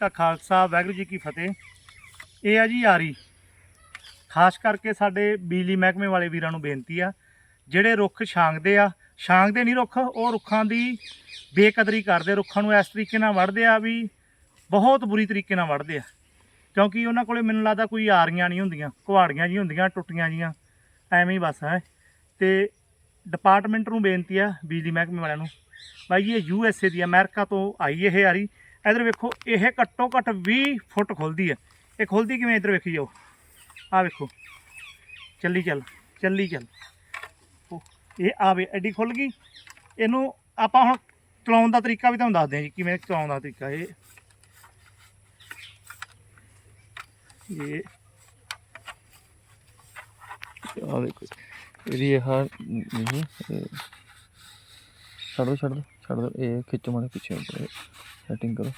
ਕਾ ਖਾਲਸਾ ਵਾਹਿਗੁਰੂ ਜੀ ਕੀ ਫਤਿਹ। ਇਹ ਆ ਜੀ ਯਾਰੀ। ਖਾਸ ਕਰਕੇ ਸਾਡੇ ਬਿਜਲੀ ਮਹਿਕਮੇ ਵਾਲੇ ਵੀਰਾਂ ਨੂੰ ਬੇਨਤੀ ਆ ਜਿਹੜੇ ਰੁੱਖ ਛਾਂਗਦੇ ਆ ਛਾਂਗਦੇ ਨਹੀਂ ਰੁੱਖ ਉਹ ਰੁੱਖਾਂ ਦੀ ਬੇਕਦਰੀ ਕਰਦੇ ਰੁੱਖਾਂ ਨੂੰ ਇਸ ਤਰੀਕੇ ਨਾਲ ਵੱਢਦੇ ਆ ਵੀ ਬਹੁਤ ਬੁਰੀ ਤਰੀਕੇ ਨਾਲ ਵੱਢਦੇ ਆ। ਕਿਉਂਕਿ ਉਹਨਾਂ ਕੋਲੇ ਮੈਨੂੰ ਲੱਗਦਾ ਕੋਈ ਆਰੀਆਂ ਨਹੀਂ ਹੁੰਦੀਆਂ ਕੁਹਾੜੀਆਂ ਜੀ ਹੁੰਦੀਆਂ ਟੁੱਟੀਆਂ ਜੀਆਂ ਐਵੇਂ ਹੀ ਬਸ ਹੈ। ਤੇ ਡਿਪਾਰਟਮੈਂਟ ਨੂੰ ਬੇਨਤੀ ਆ ਬਿਜਲੀ ਮਹਿਕਮੇ ਵਾਲਿਆਂ ਨੂੰ ਬਾਈ ਜੀ ਇਹ ਯੂ ਐਸ ਏ ਦੀ ਆ, ਅਮਰੀਕਾ ਤੋਂ ਆਈ ਇਹ ਯਾਰੀ। ਇਧਰ ਵੇਖੋ, ਇਹ ਘੱਟੋ ਘੱਟ 20 ਫੁੱਟ ਖੁੱਲਦੀ ਹੈ। ਇਹ ਖੁੱਲਦੀ ਕਿਵੇਂ? ਇਧਰ ਵੇਖੀ ਜਾਓ। ਆ ਵੇਖੋ। ਚੱਲੀ ਚੱਲ ਚੱਲੀ ਚੱਲ। ਇਹ ਆਵੇ ਐਡੀ ਖੁੱਲ ਗਈ। ਇਹਨੂੰ ਆਪਾਂ ਹੁਣ ਚਲਾਉਣ ਦਾ ਤਰੀਕਾ ਵੀ ਤੁਹਾਨੂੰ ਦੱਸਦੇ ਹਾਂ ਜੀ, ਕਿਵੇਂ ਚਲਾਉਣ ਦਾ ਤਰੀਕਾ ਇਹ। ਇਹ ਆ ਦੇਖੋ ਇਹਦੀ ਇਹ ਹਾਂ, ਨਹੀਂ ਛੱਡ ਦੋ ਛੱਡ ਦੋ। ਛੱਡ ਦੋ ਇਹ ਖਿੱਚੋ ਮਾਰੇ ਪਿੱਛੇ ਉੱਪਰ ਸੈਟਿੰਗ ਕਰੋ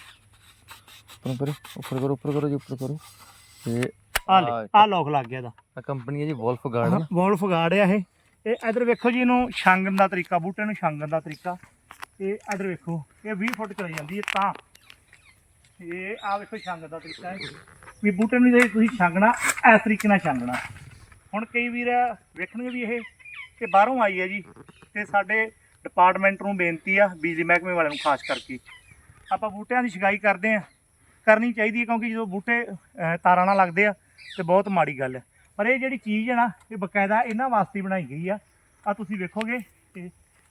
ਉੱਪਰ ਕਰੋ ਉੱਪਰ ਕਰੋ ਉੱਪਰ ਕਰੋ ਜੀ ਉੱਪਰ ਕਰੋ ਇਹ ਆ ਲੈ ਆ ਲੋਕ ਲੱਗ ਗਿਆ ਇਹਦਾ ਆ ਕੰਪਨੀ ਹੈ ਜੀ ਵੋਲਫ ਗਾਰਡਨ ਵੋਲਫ ਗਾਰਡ ਆ ਇਹ ਇਹ ਇਧਰ ਵੇਖੋ ਜੀ ਇਹਨੂੰ ਛਾਂਗਣ ਦਾ ਤਰੀਕਾ ਬੂਟੇ ਨੂੰ ਛਾਂਗਣ ਦਾ ਤਰੀਕਾ ਇਹ ਇਧਰ ਵੇਖੋ ਇਹ 20 ਫੁੱਟ ਚਲੀ ਜਾਂਦੀ ਹੈ ਤਾਂ ਇਹ ਆ ਵੇਖੋ ਛਾਂਗਣ ਦਾ ਤਰੀਕਾ ਹੈ ਵੀ ਬੂਟੇ ਨੂੰ ਜੇ ਤੁਸੀਂ ਛਾਂਗਣਾ ਇਸ ਤਰੀਕੇ ਨਾਲ ਛਾਂਗਣਾ ਹੁਣ ਕਈ ਵੀਰ ਵੇਖਣਗੇ ਵੀ ਇਹ ਕਿ ਬਾਹਰੋਂ ਆਈ ਹੈ ਜੀ ਤੇ ਸਾਡੇ ਡਿਪਾਰਟਮੈਂਟ ਨੂੰ ਬੇਨਤੀ ਆ ਬਿਜਲੀ ਮਹਿਕਮੇ ਵਾਲਿਆਂ ਨੂੰ ਖਾਸ ਕਰਕੇ। ਆਪਾਂ ਬੂਟਿਆਂ ਦੀ ਛਗਾਈ ਕਰਦੇ ਆ। ਕਰਨੀ ਚਾਹੀਦੀ ਹੈ ਕਿਉਂਕਿ ਜਦੋਂ ਬੂਟੇ ਤਾਰਾਂ ਨਾਲ ਲੱਗਦੇ ਆ ਤੇ ਬਹੁਤ ਮਾੜੀ ਗੱਲ ਹੈ ਪਰ ਇਹ ਜਿਹੜੀ ਚੀਜ਼ ਹੈ ਨਾ, ਇਹ ਬਕਾਇਦਾ ਇਹਨਾਂ ਵਾਸਤੇ ਬਣਾਈ ਗਈ ਆ। ਆ ਤੁਸੀਂ ਵੇਖੋਗੇ ਤੇ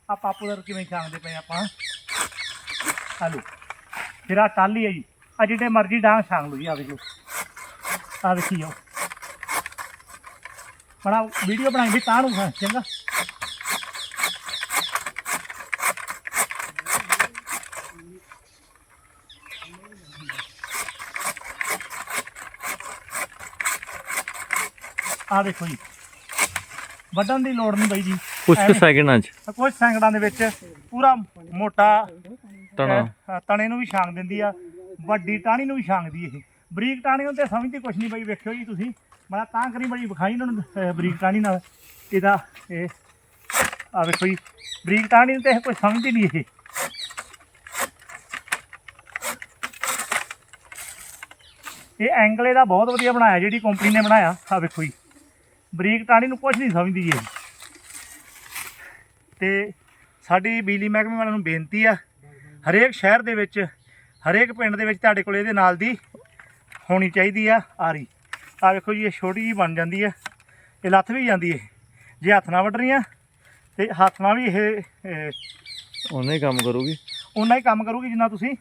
ਆ ਪਾਪੂਲਰ ਕਿਵੇਂ ਛਾਂਗਦੇ ਪਏ ਆਪਾਂ। ਆਲੂ ਫਿਰ ਆ ਟਾਲੀ ਹੈ ਜੀ। ਆ ਜਿਹੜੇ ਮਰਜ਼ੀ ਡਾਂਗ ਛਾਂਗ ਲਓ ਜੀ ਆ ਵੇਖੋ। ਆ ਵੇਖੀ ਜਾਓ। ਬਣਾ ਵੀਡੀਓ ਬਣਾਈ ਵੀ ਤਾਂ ਨੂੰ ਚੰਗਾ। ਆ ਦੇਖੋ ਜੀ। ਵੱਢਣ ਦੀ ਲੋੜ ਨਹੀਂ ਬਾਈ ਜੀ। ਕੁਝ ਕੁ ਸੈਕਿੰਡਾਂ 'ਚ। ਕੁਝ ਸੈਂਕੜਾਂ ਦੇ ਵਿੱਚ ਪੂਰਾ ਮੋਟਾ ਤਣਾ। ਤਣੇ ਨੂੰ ਵੀ ਛਾਂਗ ਦਿੰਦੀ ਆ। ਵੱਡੀ ਟਾਹਣੀ ਨੂੰ ਵੀ ਛਾਂਗਦੀ ਇਹ। ਬਰੀਕ ਟਾਹਣੀ ਨੂੰ ਤੇ ਸਮਝਦੀ ਕੁਛ ਨਹੀਂ ਬਈ ਵੇਖਿਓ ਜੀ ਤੁਸੀਂ। ਮੈਂ ਤਾਂ ਕਰੀ ਬੜੀ ਵਿਖਾਈ ਇਹਨਾਂ ਨੂੰ ਬਰੀਕ ਟਾਹਣੀ ਨਾਲ। ਇਹਦਾ ਇਹ ਆ ਵੇਖੋ ਜੀ। ਬਰੀਕ ਟਾਹਣੀ ਨੂੰ ਤੇ ਇਹ ਕੋਈ ਸਮਝਦੀ ਨਹੀਂ ਇਹ। ਇਹ ਐਂਗਲ ਇਹਦਾ ਬਹੁਤ ਵਧੀਆ ਬਣਾਇਆ ਜਿਹੜੀ ਕੰਪਨੀ ਨੇ ਬਣਾਇਆ। ਆ ਵੇਖੋ ਜੀ। ਬਰੀਕ ਟਾਹਣੀ ਨੂੰ ਕੁਛ ਨਹੀਂ ਸਮਝਦੀ ਇਹ। ਤੇ ਸਾਡੀ ਬਿਜਲੀ ਮਹਿਕਮੇ ਵਾਲਿਆਂ ਨੂੰ ਬੇਨਤੀ ਆ ਹਰੇਕ ਸ਼ਹਿਰ ਦੇ ਵਿੱਚ ਹਰੇਕ ਪਿੰਡ ਦੇ ਵਿੱਚ ਤੁਹਾਡੇ ਕੋਲ ਇਹਦੇ ਨਾਲ ਦੀ ਹੋਣੀ ਚਾਹੀਦੀ ਆ ਆਰੀ। ਆ ਵੇਖੋ ਜੀ ਇਹ ਛੋਟੀ ਜੀ ਬਣ ਜਾਂਦੀ ਆ ਇਹ ਲੱਥ ਵੀ ਜਾਂਦੀ ਹੈ ਜੇ ਹੱਥ ਨਾਲ ਵੱਢਣੀ ਆ ਤੇ ਹੱਥ ਨਾਲ ਵੀ ਇਹ ਉਹਨੇ ਹੀ ਕੰਮ ਕਰੂਗੀ। ਉਨਾ ਹੀ ਕੰਮ ਕਰੂਗੀ ਜਿੰਨਾ ਤੁਸੀਂ।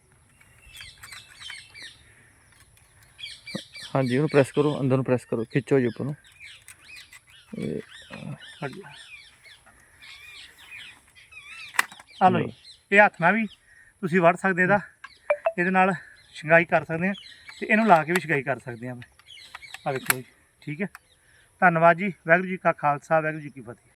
ਹਾਂਜੀ ਉਹਨੂੰ ਪ੍ਰੈਸ ਕਰੋ ਅੰਦਰ ਨੂੰ ਪ੍ਰੈਸ ਕਰੋ ਖਿੱਚੋ ਜੀ ਉੱਪਰ ਨੂੰ। ਇਹ ਆ ਜੀ ਇਹ ਹੱਥ ਨਾਲ ਵੀ ਤੁਸੀਂ ਵੱਢ ਸਕਦੇ ਇਹਦਾ। ਇਹਦੇ ਨਾਲ ਛੰਗਾਈ ਕਰ ਸਕਦੇ ਆ ਤੇ ਇਹਨੂੰ ਲਾ ਕੇ ਵੀ ਛੰਗਾਈ ਕਰ ਸਕਦੇ ਆ ਆ ਵੇਖੋ ਜੀ ਠੀਕ ਹੈ। ਧੰਨਵਾਦ ਜੀ ਵਾਹਿਗੁਰੂ ਜੀ ਕਾ ਖਾਲਸਾ ਵਾਹਿਗੁਰੂ ਜੀ ਕੀ ਫਤਿਹ।